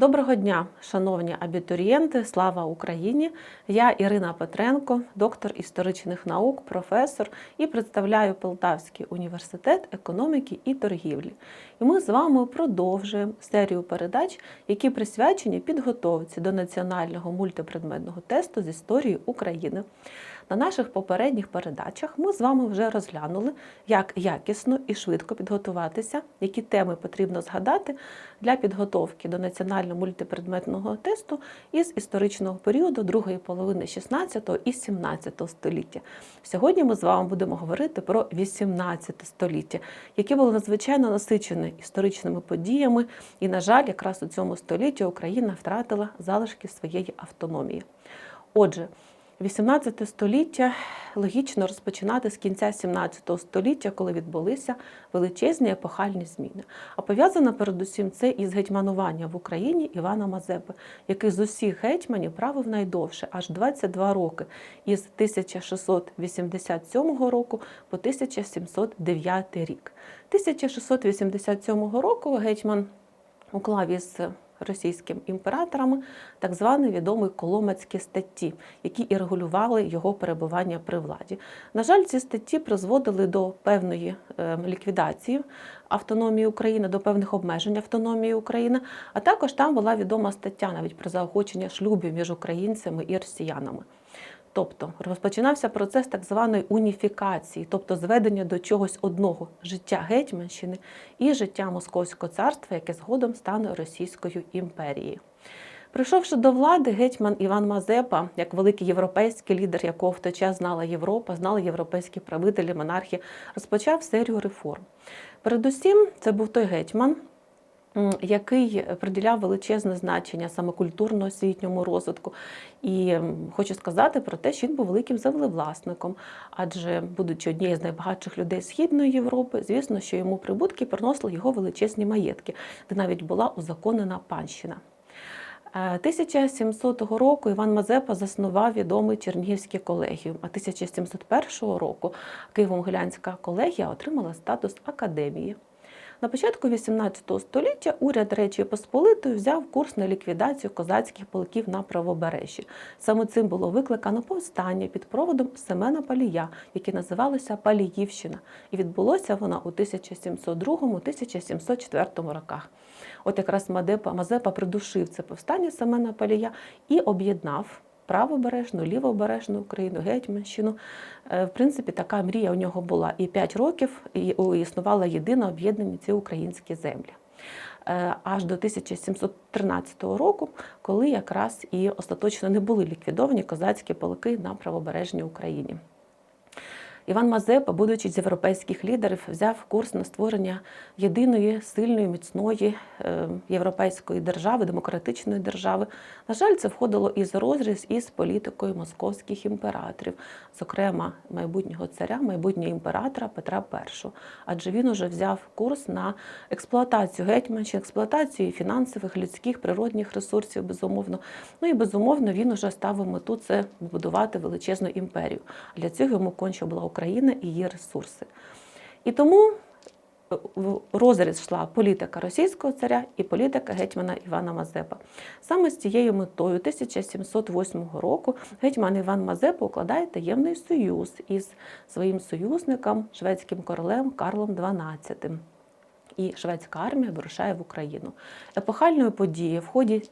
Доброго дня, шановні абітурієнти, слава Україні! Я Ірина Петренко, доктор історичних наук, професор і представляю Полтавський університет економіки і торгівлі. І ми з вами продовжуємо серію передач, які присвячені підготовці до національного мультипредметного тесту з історії України. На наших попередніх передачах ми з вами вже розглянули, як якісно і швидко підготуватися, які теми потрібно згадати для підготовки до національного мультипредметного тесту із історичного періоду другої половини 16 і 17 століття. Сьогодні ми з вами будемо говорити про 18 століття, яке було надзвичайно насичене історичними подіями, і, на жаль, якраз у цьому столітті Україна втратила залишки своєї автономії. Отже, 18 століття логічно розпочинати з кінця 17 століття, коли відбулися величезні епохальні зміни. А пов'язано передусім це із гетьманування в Україні Івана Мазепи, який з усіх гетьманів правив найдовше, аж 22 роки, із 1687 року по 1709 рік. 1687 року гетьман уклав із російським імператорами так звані відомі коломацькі статті, які і регулювали його перебування при владі. На жаль, ці статті призводили до певної е, ліквідації автономії України, до певних обмежень автономії України. А також там була відома стаття навіть про заохочення шлюбів між українцями і росіянами. Тобто розпочинався процес так званої уніфікації, тобто зведення до чогось одного життя Гетьманщини і життя Московського царства, яке згодом стане Російською імперією. Прийшовши до влади, гетьман Іван Мазепа, як великий європейський лідер, якого в той час знала Європа, знали європейські правителі, монархи, розпочав серію реформ. Передусім, це був той гетьман, який приділяв величезне значення саме культурно-освітньому розвитку. І хочу сказати про те, що він був великим землевласником, адже, будучи однією з найбагатших людей Східної Європи, звісно, що йому прибутки приносили його величезні маєтки, де навіть була узаконена панщина. 1700 року Іван Мазепа заснував відомий Чернігівський колегіум, а 1701 року Києво-Могилянська колегія отримала статус академії. На початку XVIII століття уряд Речі Посполитої взяв курс на ліквідацію козацьких полків на правобережжі. Саме цим було викликано повстання під проводом Семена Палія, яке називалося Паліївщина, і відбулося воно у 1702-1704 роках. От якраз Мадепа Мазепа придушив це повстання Семена Палія і об'єднав правобережну, лівобережну Україну, Гетьманщину. Е, в принципі, така мрія у нього була. І 5 років існувала єдина об'єднані ці українські землі. Е, аж до 1713 року, коли якраз і остаточно не були ліквідовані козацькі полки на правобережній Україні. Іван Мазепа, будучи з європейських лідерів, взяв курс на створення єдиної сильної, міцної е, європейської держави, демократичної держави. На жаль, це входило із розріз із політикою московських імператорів, зокрема майбутнього царя, майбутнього імператора Петра І. Адже він уже взяв курс на експлуатацію гетьманщини, експлуатацію фінансових, людських, природних ресурсів, безумовно. Ну і безумовно він уже ставив мету це будувати величезну імперію. Для цього йому конче була Україна і її ресурси. І тому в розріз йшла політика російського царя і політика гетьмана Івана Мазепа. Саме з цією метою 1708 року гетьман Іван Мазепа укладає таємний союз із своїм союзником, шведським королем Карлом XII і шведська армія вирушає в Україну. Епохальною подією в ході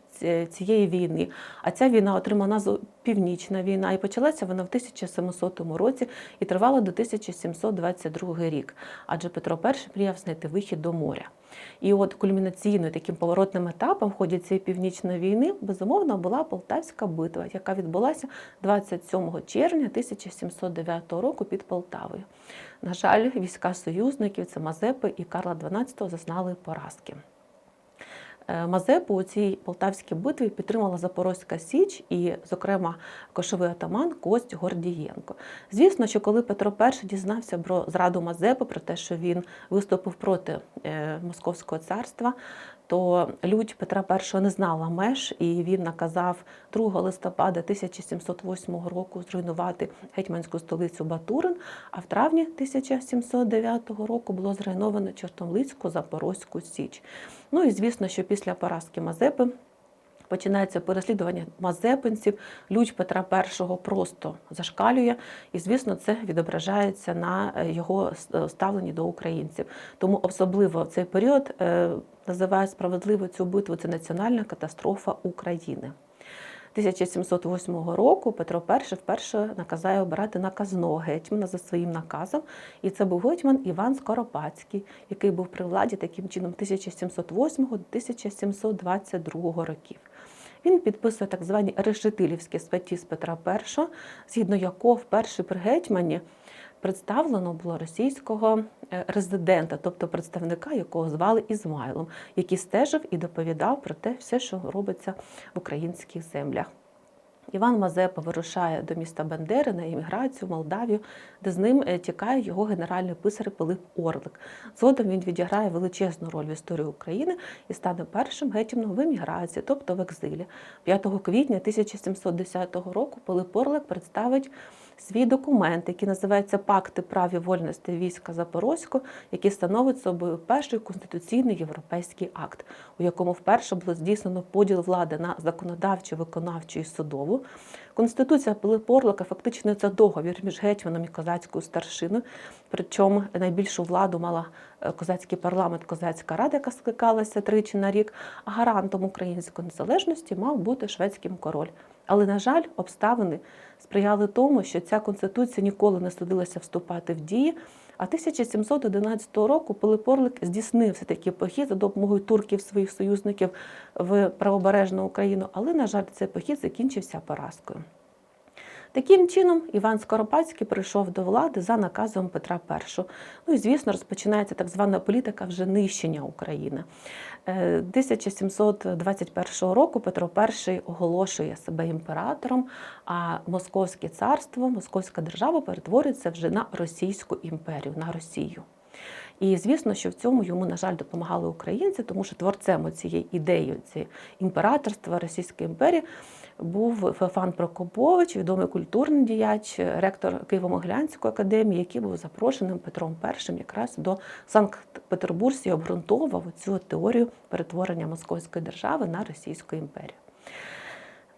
цієї війни, а ця війна отримала назву Північна війна, і почалася вона в 1700 році і тривала до 1722 рік. Адже Петро І мріяв знайти вихід до моря. І от кульмінаційною таким поворотним етапом в ході цієї північної війни безумовно була Полтавська битва, яка відбулася 27 червня 1709 року під Полтавою. На жаль, війська союзників це Мазепи і Карла XII зазнали поразки. Е, Мазепу у цій полтавській битві підтримала Запорозька Січ і, зокрема, кошовий атаман Кость Гордієнко. Звісно, що коли Петро І дізнався про зраду Мазепи, про те, що він виступив проти е, Московського царства, то людь Петра І не знала меж, і він наказав 2 листопада 1708 року зруйнувати гетьманську столицю Батурин. А в травні 1709 року було зруйновано Чортомлицьку Запорозьку Січ. Ну і звісно, що після поразки Мазепи Починається переслідування мазепинців, лють Петра І просто зашкалює, і звісно, це відображається на е, його ставленні до українців. Тому особливо в цей період е, називають справедливо цю битву це національна катастрофа України. 1708 року Петро І вперше наказає обирати наказного гетьмана за своїм наказом, і це був гетьман Іван Скоропадський, який був при владі таким чином 1708 до 1722 років. Він підписує так звані решетилівські статті з Петра І, згідно якого вперше при гетьмані представлено було російського е, резидента, тобто представника, якого звали Ізмайлом, який стежив і доповідав про те все, що робиться в українських землях. Іван Мазепа вирушає до міста Бендери на еміграцію в Молдавію, де з ним е, тікає його генеральний писар Пилип Орлик. Згодом він відіграє величезну роль в історії України і стане першим гетьманом в еміграції, тобто в екзилі. 5 квітня 1710 року Пилип Орлик представить свій документ, який називається Пакти прав і вольності війська Запорозького, який становить собою перший конституційний європейський акт, у якому вперше було здійснено поділ влади на законодавчу, виконавчу і судову. Конституція Пилипорлика фактично це договір між гетьманом і козацькою старшиною. Причому найбільшу владу мала е, козацький парламент, козацька рада, яка скликалася тричі на рік. А гарантом української незалежності мав бути шведський король. Але, на жаль, обставини сприяли тому, що ця конституція ніколи не судилася вступати в дії. А 1711 року Пилипорлик здійснив все таки похід за допомогою турків своїх союзників в правобережну Україну, але, на жаль, цей похід закінчився поразкою. Таким чином, Іван Скоропадський прийшов до влади за наказом Петра І. Ну і звісно, розпочинається так звана політика вже нищення України. Е, 1721 року Петро І оголошує себе імператором, а Московське царство, Московська держава перетворюється вже на Російську імперію, на Росію. І звісно, що в цьому йому, на жаль, допомагали українці, тому що творцем цієї ідеї цієї імператорства Російської імперії був Феофан Прокопович, відомий культурний діяч, ректор Києво-Могилянської академії, який був запрошеним Петром І якраз до Санкт-Петербурзі обґрунтовував цю теорію перетворення Московської держави на Російську імперію.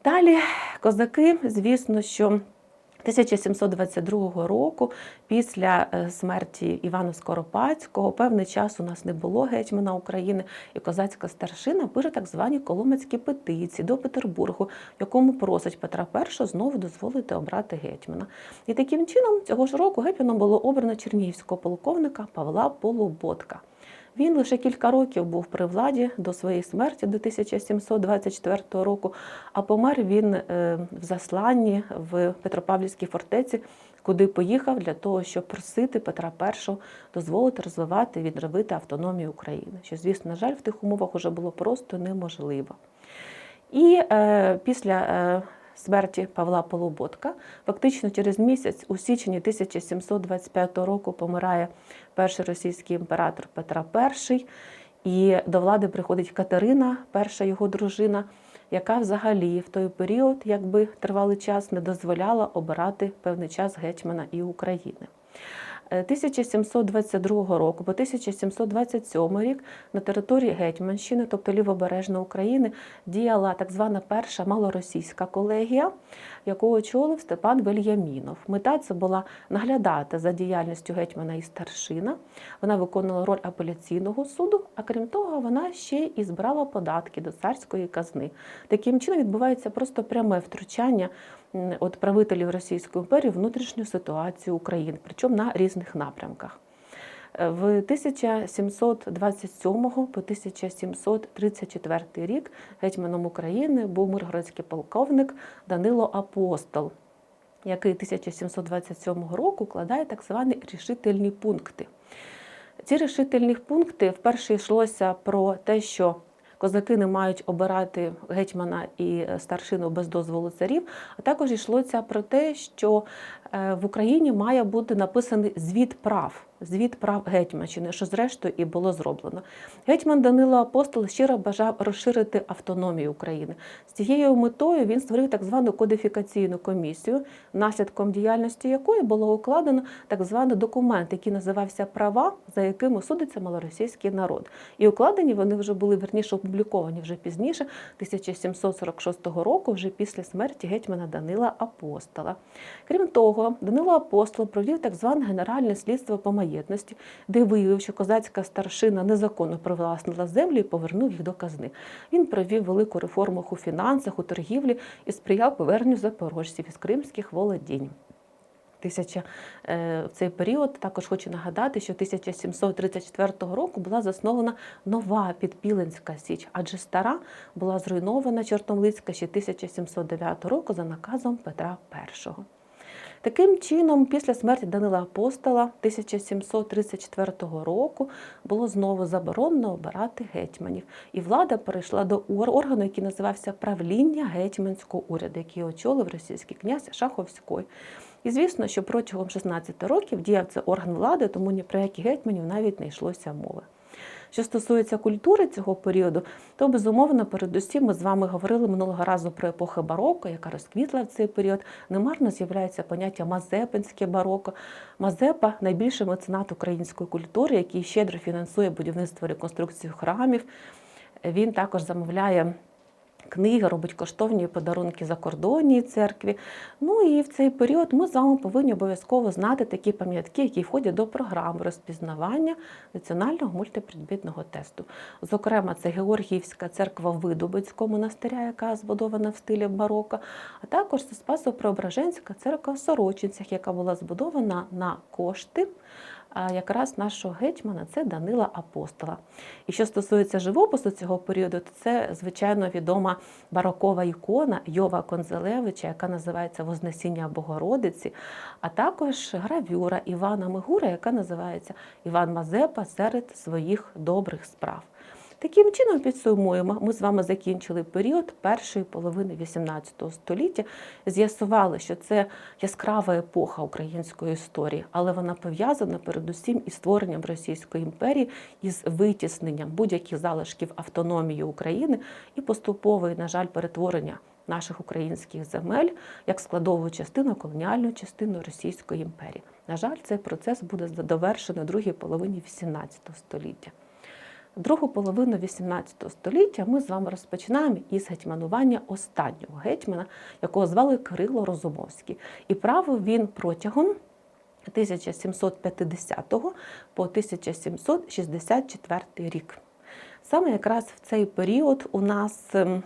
Далі козаки, звісно, що 1722 року, після е, смерті Івана Скоропадського, певний час у нас не було гетьмана України, і козацька старшина пише так звані коломацькі петиції до Петербургу, якому просить Петра І знову дозволити обрати гетьмана. І таким чином цього ж року гетьманом було обрано чернігівського полковника Павла Полуботка. Він лише кілька років був при владі до своєї смерті до 1724 року, а помер він е, в засланні в Петропавлівській фортеці, куди поїхав для того, щоб просити Петра І дозволити розвивати, відновити автономію України. Що, звісно, на жаль, в тих умовах вже було просто неможливо. І е, після е, смерті Павла Полуботка, фактично через місяць, у січні 1725 року, помирає перший російський імператор Петра І, і до влади приходить Катерина, перша його дружина, яка взагалі в той період, якби тривалий час, не дозволяла обирати певний час гетьмана і України. Е, 1722 року по 1727 рік на території Гетьманщини, тобто Лівобережної України, діяла так звана перша малоросійська колегія, яку очолив Степан Вельямінов. Мета це була наглядати за діяльністю гетьмана і старшина. Вона виконувала роль апеляційного суду, а крім того, вона ще і збирала податки до царської казни. Таким чином відбувається просто пряме втручання от правителів Російської імперії внутрішню ситуацію України, причому на різних напрямках. Е, В 1727 по 1734 рік гетьманом України був миргородський полковник Данило Апостол, який 1727 року вкладає так звані рішительні пункти. Ці рішительні пункти вперше йшлося про те, що козаки не мають обирати гетьмана і старшину без дозволу царів, а також йшлося про те, що е, в Україні має бути написаний звіт прав. Звіт прав Гетьманщини, що зрештою і було зроблено. Гетьман Данило Апостол щиро бажав розширити автономію України. З цією метою він створив так звану кодифікаційну комісію, наслідком діяльності якої було укладено так званий документ, який називався Права, за якими судиться малоросійський народ. І укладені вони вже були верніше опубліковані вже пізніше, 1746 року, вже після смерті гетьмана Данила Апостола. Крім того, Данило Апостол провів так зване генеральне слідство по маєтності, де виявив, що козацька старшина незаконно привласнила землю і повернув їх до казни. Він провів велику реформу у фінансах, у торгівлі і сприяв поверненню запорожців із кримських володінь. Тисяча е, в цей період також хочу нагадати, що 1734 року була заснована нова підпілинська січ, адже стара була зруйнована Чортомлицька ще 1709 року за наказом Петра І. Таким чином, після смерті Данила Апостола 1734 року було знову заборонено обирати гетьманів, і влада перейшла до органу, який називався правління гетьманського уряду, який очолив російський князь Шаховський. І звісно, що протягом 16 років діяв це орган влади, тому ні про які гетьманів навіть не йшлося мови. Що стосується культури цього періоду, то безумовно, передусім ми з вами говорили минулого разу про епоху бароко, яка розквітла в цей період. Немарно з'являється поняття мазепинське бароко. Мазепа найбільший меценат української культури, який щедро фінансує будівництво реконструкцію храмів. Він також замовляє. Книги робить коштовні подарунки закордонній церкві. Ну і в цей період ми з вами повинні обов'язково знати такі пам'ятки, які входять до програми розпізнавання національного мультипредметного тесту. Зокрема, це Георгіївська церква Видубицького монастиря, яка збудована в стилі бароко, а також це Спасо-Преображенська церква в Сорочинцях, яка була збудована на кошти якраз нашого гетьмана це Данила Апостола. І що стосується живопису цього періоду, то це звичайно відома барокова ікона Йова Конзелевича, яка називається Вознесіння Богородиці, а також гравюра Івана Мигура, яка називається Іван Мазепа серед своїх добрих справ. Таким чином підсумуємо, ми з вами закінчили період першої половини XVIII століття. З'ясували, що це яскрава епоха української історії, але вона пов'язана передусім із створенням Російської імперії, із витісненням будь-яких залишків автономії України і поступової, на жаль, перетворення наших українських земель як складову частину колоніальну частину Російської імперії. На жаль, цей процес буде довершено в другій половині XVIII століття. Другу половину XVIII століття ми з вами розпочинаємо із гетьманування останнього гетьмана, якого звали Кирило Розумовський. І правив він протягом 1750 по 1764 рік. Саме якраз в цей період у нас ем,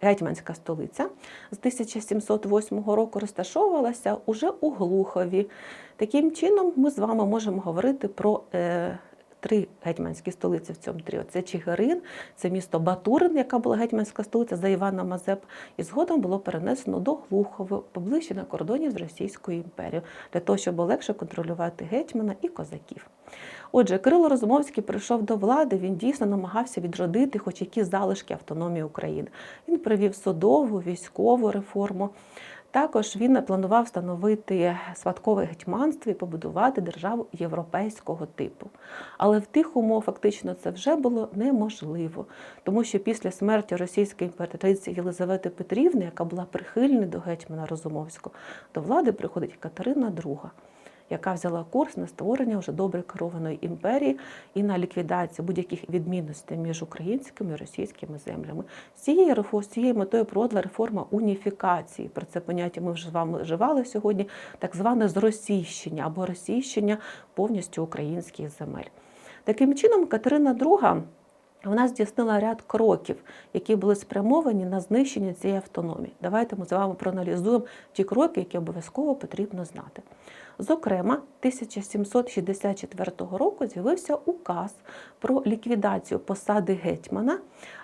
гетьманська столиця з 1708 року розташовувалася уже у Глухові. Таким чином, ми з вами можемо говорити про е, три гетьманські столиці в цьому тріо. Це Чигирин, це місто Батурин, яка була гетьманська столиця за Івана Мазепа, і згодом було перенесено до Глухови, поближче на кордоні з Російською імперією, для того, щоб легше контролювати гетьмана і козаків. Отже, Кирило Розумовський прийшов до влади, він дійсно намагався відродити хоч які залишки автономії України. Він провів судову, військову реформу. Також він планував встановити святкове гетьманство і побудувати державу європейського типу. Але в тих умов фактично це вже було неможливо, тому що після смерті російської імператриці Єлизавети Петрівни, яка була прихильна до гетьмана Розумовського, до влади приходить Катерина II яка взяла курс на створення вже добре керованої імперії і на ліквідацію будь-яких відмінностей між українськими і російськими землями. З цією з цією метою проводила реформа уніфікації. Про це поняття ми вже з вами вживали сьогодні, так зване зросійщення або російщення повністю українських земель. Таким чином, Катерина II вона здійснила ряд кроків, які були спрямовані на знищення цієї автономії. Давайте ми з вами проаналізуємо ті кроки, які обов'язково потрібно знати. Зокрема, 1764 року з'явився указ про ліквідацію посади гетьмана,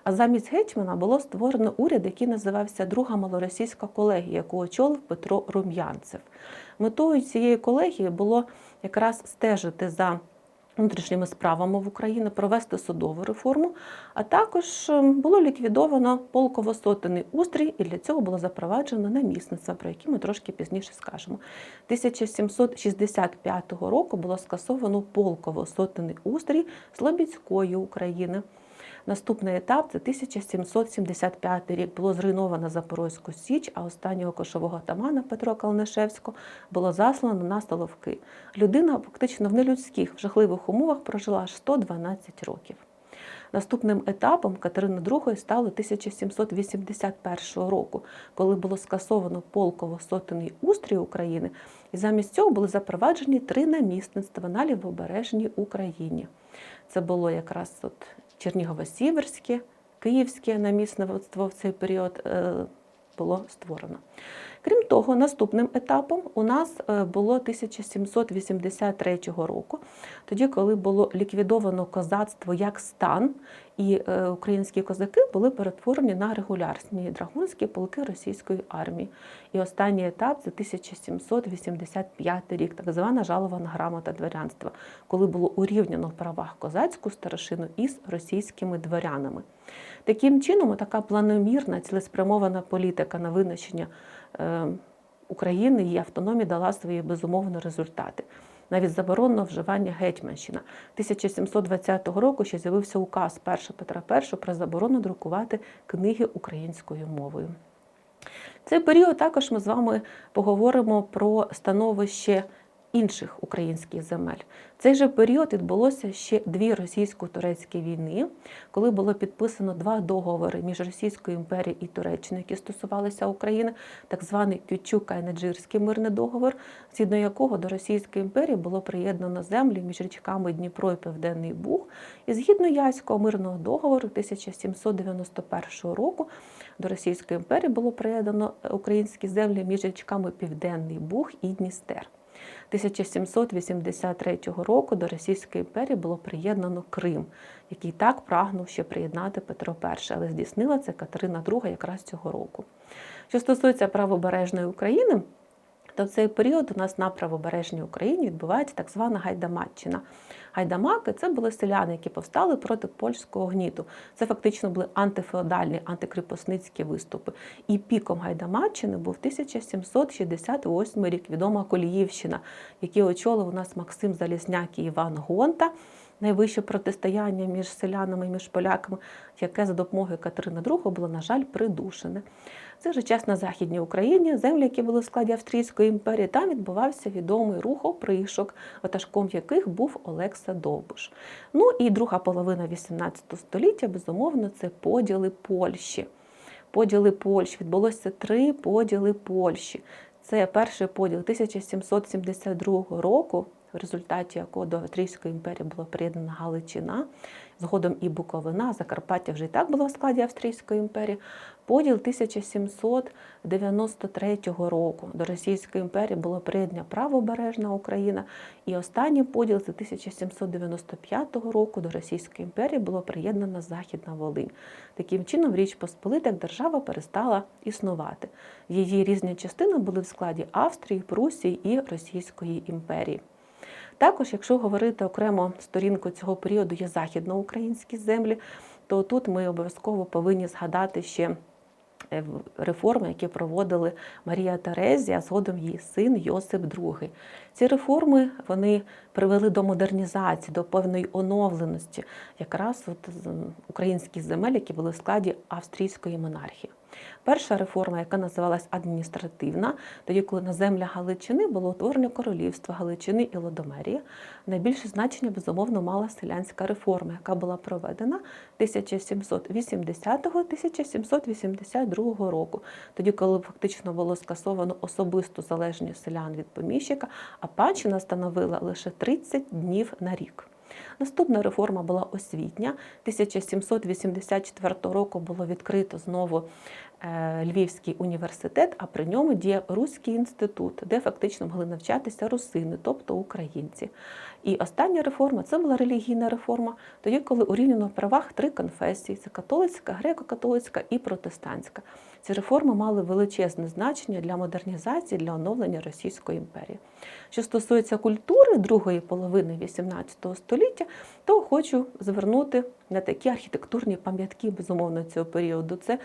а замість гетьмана було створено уряд, який називався Друга малоросійська колегія, яку очолив Петро Рум'янцев. Метою цієї колегії було якраз стежити за внутрішніми справами в Україні, провести судову реформу, а також е, було ліквідовано полково-сотенний устрій, і для цього було запроваджено намісництво, про які ми трошки пізніше скажемо. 1765 року було скасовано полково-сотенний устрій Слобідської України. Наступний етап це 1775 рік. Було зруйновано Запорозьку Січ, а останнього кошового тамана Петро Калнишевського було заслано на Столовки. Людина фактично в нелюдських, в жахливих умовах прожила аж 112 років. Наступним етапом Катерини II стало 1781 року, коли було скасовано полково-сотенний устрій України, і замість цього були запроваджені три намісництва на лівобережній Україні. Це було якраз от Чернігово-Сіверське, Київське намісництво в цей період е, було створено. Крім того, наступним етапом у нас е, було 1783 року, тоді, коли було ліквідовано козацтво як стан, і е, українські козаки були перетворені на регулярні драгунські полки російської армії. І останній етап це 1785 рік, так звана жалована грамота дворянства, коли було урівняно в правах козацьку старошину із російськими дворянами. Таким чином, така планомірна, цілеспрямована політика на винищення України і автономії дала свої безумовні результати. Навіть заборонено вживання гетьманщина. 1720 року ще з'явився указ перша Петра І про заборону друкувати книги українською мовою. Цей період також ми з вами поговоримо про становище інших українських земель. В цей же період відбулося ще дві російсько-турецькі війни, коли було підписано два договори між Російською імперією і Туреччиною, які стосувалися України, так званий Кючук-Кайнаджирський мирний договор, згідно якого до Російської імперії було приєднано землі між річками Дніпро і Південний Буг. І згідно Яського мирного договору 1791 року до Російської імперії було приєднано українські землі між річками Південний Буг і Дністер. 1783 року до Російської імперії було приєднано Крим, який так прагнув ще приєднати Петро І, але здійснила це Катерина II якраз цього року. Що стосується правобережної України, то в цей період у нас на правобережній Україні відбувається так звана Гайдамаччина. Гайдамаки це були селяни, які повстали проти польського гніту. Це фактично були антифеодальні, антикріпосницькі виступи. І піком Гайдамаччини був 1768 рік відома Коліївщина, які очолив у нас Максим Залізняк і Іван Гонта. Найвище протистояння між селянами і між поляками, яке за допомогою Катерини II було, на жаль, придушене. Це вже час на Західній Україні, землі, які були в складі Австрійської імперії, там відбувався відомий рух опришок, ватажком яких був Олекса Довбуш. Ну і друга половина XVIII століття, безумовно, це поділи Польщі. Поділи Польщі. Відбулося три поділи Польщі. Це перший поділ 1772 року в результаті якого до Австрійської імперії була приєднана Галичина, згодом і Буковина, Закарпаття вже і так було в складі Австрійської імперії. Поділ 1793 року до Російської імперії було приєднана правобережна Україна, і останній поділ з 1795 року до Російської імперії було приєднана Західна Волинь. Таким чином, Річ Посполита як держава перестала існувати. Її різні частини були в складі Австрії, Прусії і Російської імперії. Також, якщо говорити окремо сторінку цього періоду є західноукраїнські землі, то тут ми обов'язково повинні згадати ще е, реформи, які проводили Марія Терезія, згодом її син Йосип II. Ці реформи вони привели до модернізації, до певної оновленості якраз от українських земель, які були в складі австрійської монархії. Перша реформа, яка називалась адміністративна, тоді, коли на землях Галичини було утворення королівства Галичини і Лодомерії, найбільше значення, безумовно, мала селянська реформа, яка була проведена 1780-1782 року, тоді, коли фактично було скасовано особисту залежність селян від поміщика, а панщина становила лише 30 днів на рік. Наступна реформа була освітня. 1784 року було відкрито знову Львівський університет, а при ньому діє Руський інститут, де фактично могли навчатися русини, тобто українці. І остання реформа це була релігійна реформа, тоді, коли урівняно в правах три конфесії: це католицька, греко-католицька і протестантська. Ці реформи мали величезне значення для модернізації, для оновлення Російської імперії. Що стосується культури другої половини XVIII століття, то хочу звернути на такі архітектурні пам'ятки безумовно цього періоду. Це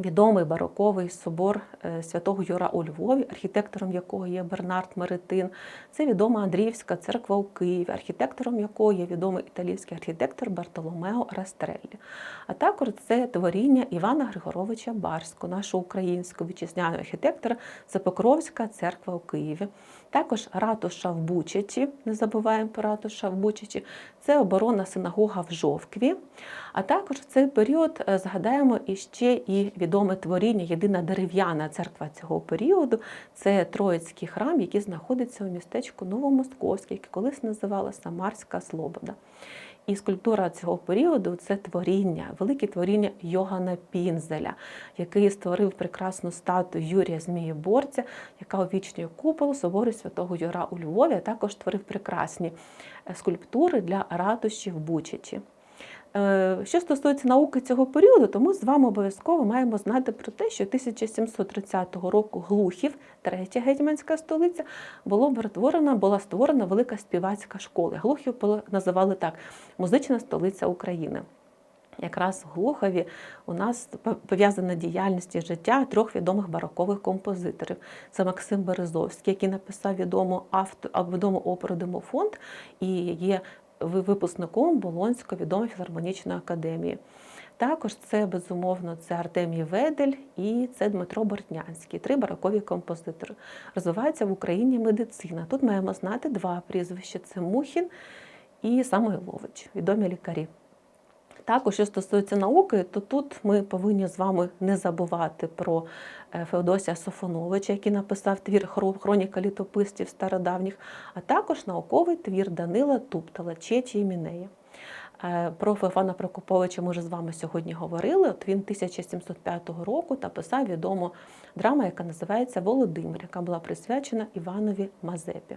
Відомий бароковий собор е, святого Юра у Львові, архітектором якого є Бернард Меретин. Це відома Андріївська церква у Києві, архітектором якого є відомий італійський архітектор Бартоломео Растреллі. А також це творіння Івана Григоровича Барського, нашого українського вітчизняного архітектора, це Покровська церква у Києві. Також ратуша в Бучачі, не забуваємо про ратуша в Бучачі, це оборона синагога в Жовкві. А також в цей період е, згадаємо іще і відоме творіння, єдина дерев'яна церква цього періоду це Троїцький храм, який знаходиться у містечку Новомосковське, яке колись називала Самарська Слобода. І скульптура цього періоду це творіння, велике творіння Йогана Пінзеля, який створив прекрасну статую Юрія Змієборця, яка увічнює купол собору святого Юра у Львові, а також створив прекрасні е, скульптури для ратуші в Бучачі. Е, Що стосується науки цього періоду, то ми з вами обов'язково маємо знати про те, що 1730 року Глухів, третя гетьманська столиця, було перетворена, була створена велика співацька школа. Глухів називали так музична столиця України. Якраз в Глухові у нас пов'язана діяльність і життя трьох відомих барокових композиторів. Це Максим Березовський, який написав відому авто, відому оперу Демофонд і є випускником Болонської відомої філармонічної академії. Також це безумовно це Артемій Ведель і це Дмитро Бортнянський, три барокові композитори. Розвивається в Україні медицина. Тут маємо знати два прізвища: це Мухін і Самойлович, відомі лікарі. Також, що стосується науки, то тут ми повинні з вами не забувати про е, Феодосія Софоновича, який написав твір Хроніка літописців стародавніх, а також науковий твір Данила Туптала Чечі і Мінея. Е, Про Феофана Прокоповича ми вже з вами сьогодні говорили. От він 1705 року та писав відому драму, яка називається Володимир, яка була присвячена Іванові Мазепі.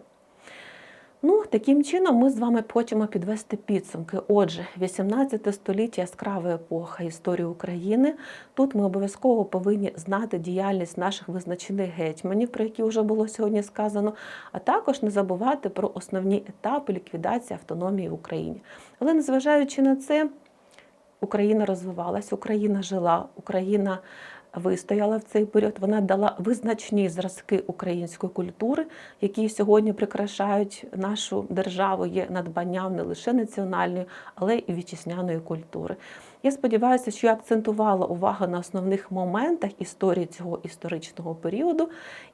Ну, таким чином ми з вами хочемо підвести підсумки. Отже, 18 століття яскрава епоха історії України. Тут ми обов'язково повинні знати діяльність наших визначених гетьманів, про які вже було сьогодні сказано, а також не забувати про основні етапи ліквідації автономії в Україні. Але незважаючи на це, Україна розвивалась, Україна жила, Україна вистояла в цей період. Вона дала визначні зразки української культури, які сьогодні прикрашають нашу державу, є надбанням не лише національної, але й вітчизняної культури. Я сподіваюся, що я акцентувала увагу на основних моментах історії цього історичного періоду.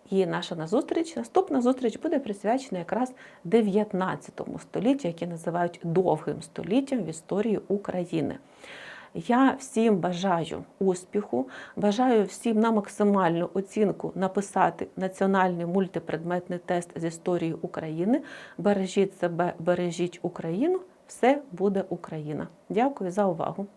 І наша назустріч, наступна зустріч буде присвячена якраз 19 століттю, яке називають довгим століттям в історії України. Я всім бажаю успіху, бажаю всім на максимальну оцінку написати національний мультипредметний тест з історії України. Бережіть себе, бережіть Україну. Все буде Україна. Дякую за увагу.